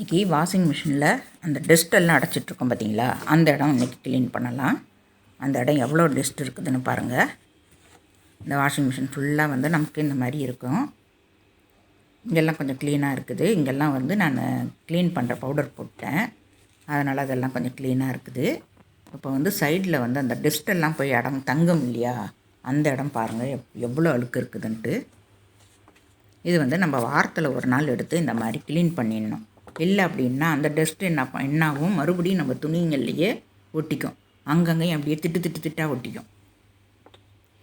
இன்றைக்கி வாஷிங் மிஷினில் அந்த டஸ்டெல்லாம் அடைச்சிட்ருக்கோம் பார்த்தீங்களா அந்த இடம் இன்றைக்கி க்ளீன் பண்ணலாம். அந்த இடம் எவ்வளோ டஸ்ட் இருக்குதுன்னு பாருங்கள் இந்த வாஷிங் மிஷின் ஃபுல்லாக வந்து நமக்கு இந்த மாதிரி இருக்கும். இங்கெல்லாம் கொஞ்சம் க்ளீனாக இருக்குது. இங்கெல்லாம் வந்து நான் க்ளீன் பண்ணுற பவுடர் போட்டேன். அதனால் அதெல்லாம் கொஞ்சம் க்ளீனாக இருக்குது. இப்போ வந்து சைடில் வந்து அந்த டஸ்ட் எல்லாம் போய் இடம் தங்கும் இல்லையா? அந்த இடம் பாருங்கள் எப் எவ்வளோ அழுக்கு இருக்குதுன்ட்டு. இது வந்து நம்ம வாரத்தில் ஒரு நாள் எடுத்து இந்த மாதிரி க்ளீன் பண்ணிடணும். இல்லை அப்படின்னா அந்த டஸ்ட் என்ன என்னாகும்? மறுபடியும் நம்ம துணிங்கள்லையே ஒட்டிக்கும். அங்கங்கேயும் அப்படியே திட்டு திட்டு திட்டாக ஒட்டிக்கும்.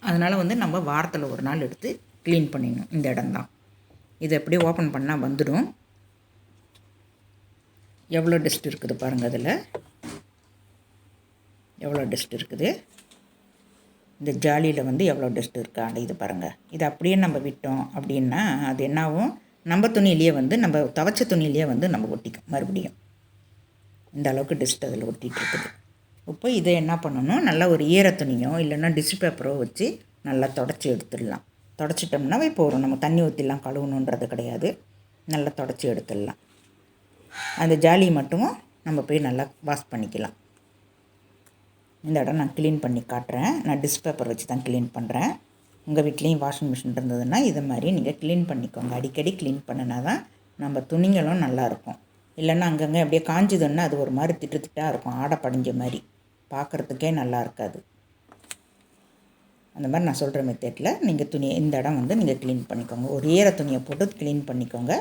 அதனால் வந்து நம்ம வாரத்தில் ஒரு நாள் எடுத்து க்ளீன் பண்ணிடணும். இந்த இடம்தான் இது அப்படியே ஓப்பன் பண்ணால் வந்துடும். எவ்வளோ டஸ்ட் இருக்குது பாருங்கள் அதில். எவ்வளோ டஸ்ட் இருக்குது? இந்த ஜாலியில் வந்து எவ்வளோ டஸ்ட் இருக்குது அடையுது பாருங்கள் இது அப்படியே நம்ம விட்டோம் அப்படின்னா அது என்னாகும்? நம்ம துணியிலேயே வந்து நம்ம துவச்ச துணியிலேயே வந்து நம்ம ஒட்டிக்கும் மறுபடியும். இந்த அளவுக்கு டஸ்ட் அதில் ஒட்டிகிட்டு இருக்குது. இப்போ இதை என்ன பண்ணணும்? நல்லா ஒரு ஈர துணியோ இல்லைன்னா டிஷ்யூ பேப்பரோ வச்சு நல்லா தொடச்சி எடுத்துடலாம். தொடச்சிட்டோம்னாவே போகிறோம் நம்ம தண்ணி ஊற்றிலாம் கழுவணுன்றது கிடையாது. நல்லா தொடச்சி எடுத்துடலாம். அந்த ஜாலியை மட்டும் நம்ம போய் நல்லா வாஷ் பண்ணிக்கலாம். இந்த இடம் நான் க்ளீன் பண்ணி காட்டுறேன். நான் டிஷ் பேப்பர் வச்சு தான் க்ளீன் பண்ணுறேன் உங்கள் வீட்லேயும் வாஷிங் மிஷின் இருந்ததுன்னா இதை மாதிரி நீங்கள் க்ளீன் பண்ணிக்கோங்க. அடிக்கடி க்ளீன் பண்ணினா தான் நம்ம துணிங்களும் நல்லாயிருக்கும் இல்லைன்னா அங்கங்கே அப்படியே காஞ்சுதுன்னா அது ஒரு மாதிரி திட்டு திட்டாக இருக்கும். ஆடை படிஞ்ச மாதிரி. பார்க்குறதுக்கே நல்லா இருக்காது. அந்த மாதிரி நான் சொல்கிற மெத்தேட்டில் நீங்கள் துணி இந்த இடம் வந்து நீங்கள் க்ளீன் பண்ணிக்கோங்க. ஒரு ஈர துணியை போட்டு க்ளீன் பண்ணிக்கோங்க.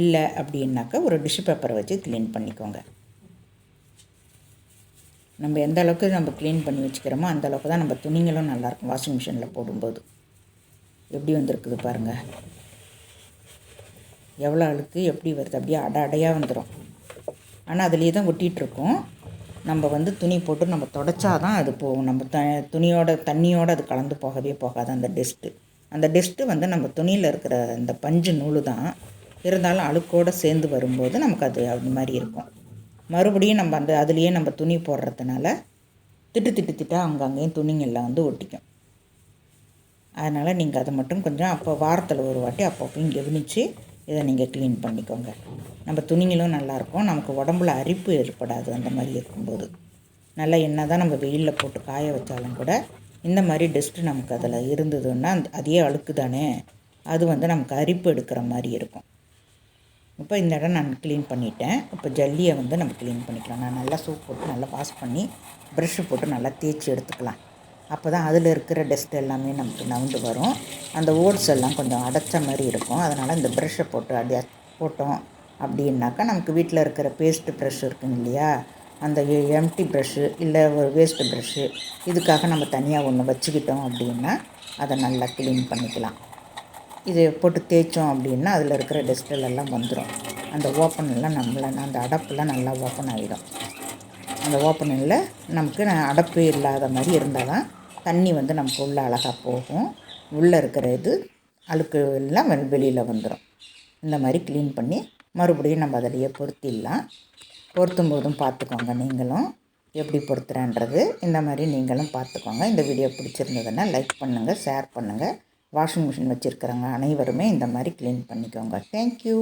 இல்லை அப்படின்னாக்கா ஒரு டிஷ்யூ பேப்பரை வச்சு க்ளீன் பண்ணிக்கோங்க. நம்ம எந்த அளவுக்கு நம்ம க்ளீன் பண்ணி வச்சுக்கிறோமோ அந்த அளவுக்கு தான் நம்ம துணிங்களும் நல்லாயிருக்கும். வாஷிங் மிஷினில் போடும்போது. எப்படி வந்திருக்குது பாருங்கள் எவ்வளோ அழுக்கு எப்படி வருது? அப்படியே அட அடையாக வந்துடும் ஆனால் அதுலேயே தான் ஒட்டிகிட்ருக்கோம் நம்ம வந்து துணி போட்டு நம்ம தொடச்சா தான் அது போகும். நம்ம த துணியோட தண்ணியோடு அது கலந்து போகவே போகாது. அந்த டெஸ்ட்டு அந்த டெஸ்ட்டு வந்து நம்ம துணியில் இருக்கிற அந்த பஞ்சு நூல் தான். இருந்தாலும் அழுக்கோடு சேர்ந்து வரும்போது நமக்கு அது அந்த மாதிரி இருக்கும். மறுபடியும் நம்ம அந்த அதுலேயே நம்ம துணி போடுறதுனால திட்டு திட்டு திட்டாக அங்கங்கேயும் துணிங்கெல்லாம் வந்து ஒட்டிக்கும். அதனால் நீங்கள் அதை மட்டும் கொஞ்சம் அப்போ வாரத்தில் ஒரு வாட்டி அப்பப்பையும் கவனித்து இதை நீங்கள் க்ளீன் பண்ணிக்கோங்க. நம்ம துணிங்களும் நல்லாயிருக்கும் நமக்கு உடம்புல அரிப்பு ஏற்படாது அந்த மாதிரி இருக்கும்போது. நல்லா என்ன தான் நம்ம வெயிலில் போட்டு காய வச்சாலும் கூட இந்த மாதிரி டஸ்ட்டு நமக்கு அதில் இருந்ததுன்னா அந்த அதே அழுக்கு தானே அது வந்து நமக்கு அரிப்பு எடுக்கிற மாதிரி இருக்கும். இப்போ இந்த இடம் நான் க்ளீன் பண்ணிட்டேன். இப்போ ஜல்லியை வந்து நம்ம க்ளீன் பண்ணிக்கலாம். நான் நல்லா சூப் போட்டு நல்லா வாஷ் பண்ணி ப்ரஷ்ஷு போட்டு நல்லா தேய்ச்சி எடுத்துக்கலாம். அப்போ தான் அதில் இருக்கிற டஸ்ட் எல்லாமே நமக்கு நவுண்டு வரும். அந்த ஓட்ஸ் எல்லாம் கொஞ்சம் அடைச்ச மாதிரி இருக்கும். அதனால் இந்த ப்ரெஷ்ஷை போட்டு அடி போட்டோம் அப்படின்னாக்கா நமக்கு வீட்டில் இருக்கிற பேஸ்ட்டு ப்ரெஷ் இருக்குங்க இல்லையா? அந்த எம்டி ப்ரெஷ்ஷு இல்லை ஒரு வேஸ்ட்டு ப்ரஷ்ஷு இதுக்காக நம்ம தனியாக ஒன்று வச்சுக்கிட்டோம் அப்படின்னா அதை நல்லா க்ளீன் பண்ணிக்கலாம். இதை போட்டு தேய்ச்சோம் அப்படின்னா அதில் இருக்கிற டஸ்டல் எல்லாம் வந்துடும் அந்த ஓப்பனெல்லாம் நம்மளை அந்த அடப்புலாம் நல்லா ஓப்பன் ஆகிடும் அந்த ஓப்பனில் நமக்கு அடப்பு இல்லாத மாதிரி இருந்தால் தான் தண்ணி வந்து நமக்கு உள்ளே அழகாக போகும். உள்ளே இருக்கிற இது அழுக்கு எல்லாம் வெளியில் வந்துடும் இந்த மாதிரி க்ளீன் பண்ணி மறுபடியும் நம்ம அதிலேயே பொருத்திடலாம். பொருத்தும் போதும் பார்த்துக்கோங்க நீங்களும். எப்படி பொருத்துறேன்றது இந்த மாதிரி நீங்களும் பார்த்துக்கோங்க. இந்த வீடியோ பிடிச்சிருந்ததுன்னா லைக் பண்ணுங்கள் ஷேர் பண்ணுங்கள் வாஷிங் மிஷின் வச்சுருக்கிறவங்க அனைவருமே இந்த மாதிரி க்ளீன் பண்ணிக்கோங்க. தேங்க்யூ